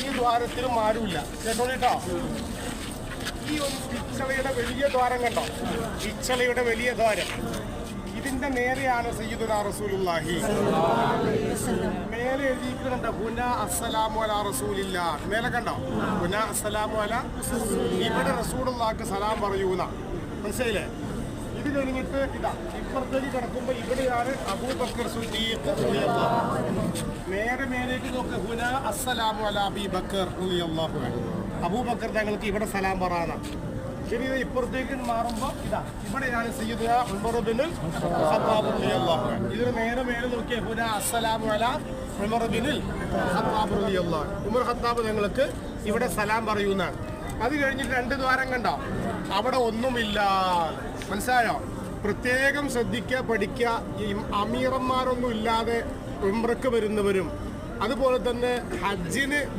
ഈ ദ്വാരത്തിലും ആരുമില്ല. കേട്ടോ ഈ ഒരു ഇച്ചളയുടെ വലിയ ദ്വാരം കണ്ടോ? ഇച്ചളയുടെ വലിയ ദ്വാരം. ഇതിന്റെ നേരെയാണ് സയ്യിദുന റസൂലുള്ളാഹി. മേലെ എഴുതിയിരിക്കുന്നുണ്ട് ഹുന അസ്സലാമു അല റസൂലില്ല. മേലെ കണ്ടോ? ഹുന അസ്സലാമു അല. ഇവിടെ റസൂലുള്ളാഹിക്ക് സലാം പറയൂന്ന. മനസ്സിലായില്ലേ? ഇത് കഴിഞ്ഞിട്ട് ഇതാ ഇപ്പുറത്തേക്ക് കിടക്കുമ്പോൾ ഇവിടെയാണ് അബൂബക്കർ സുദ്ദീഖ്. നേരെ മേലേക്ക് നോക്ക് ഹുന അസ്സലാമു അലാ അബീ ബക്കർ അൻഹു. അബൂബക്കർ തങ്ങൾക്ക് ഇവിടെ സലാം പറയാണ് ശരി ഇത് ഇപ്പുറത്തേക്ക് മാറുമ്പോൾ ഇതാ ഇവിടെയാണ് സയ്യിദ് ബിൻ ഖത്താബ് റളിയല്ലാഹു അൻഹു. ഇതിന് നേരെ മേലെ നോക്കിയ ഹുന അസ്സലാമു അലാ ബിൻ ഖത്താബ് റളിയല്ലാഹു ഉമർ ഖത്താബ് തങ്ങൾക്ക് ഇവിടെ സലാം പറയുന്നതാണ് അത് കഴിഞ്ഞിട്ട് രണ്ട് ദ്വാരം കണ്ടോ? അവിടെ ഒന്നുമില്ല. മനസ്സിലായോ? പ്രത്യേകം ശ്രദ്ധിക്കുക പഠിക്കുക. ഈ അമീറന്മാരൊന്നും ഇല്ലാതെ ഉംറക്ക് വരുന്നവരും. അതുപോലെ തന്നെ ഹജ്ജിന്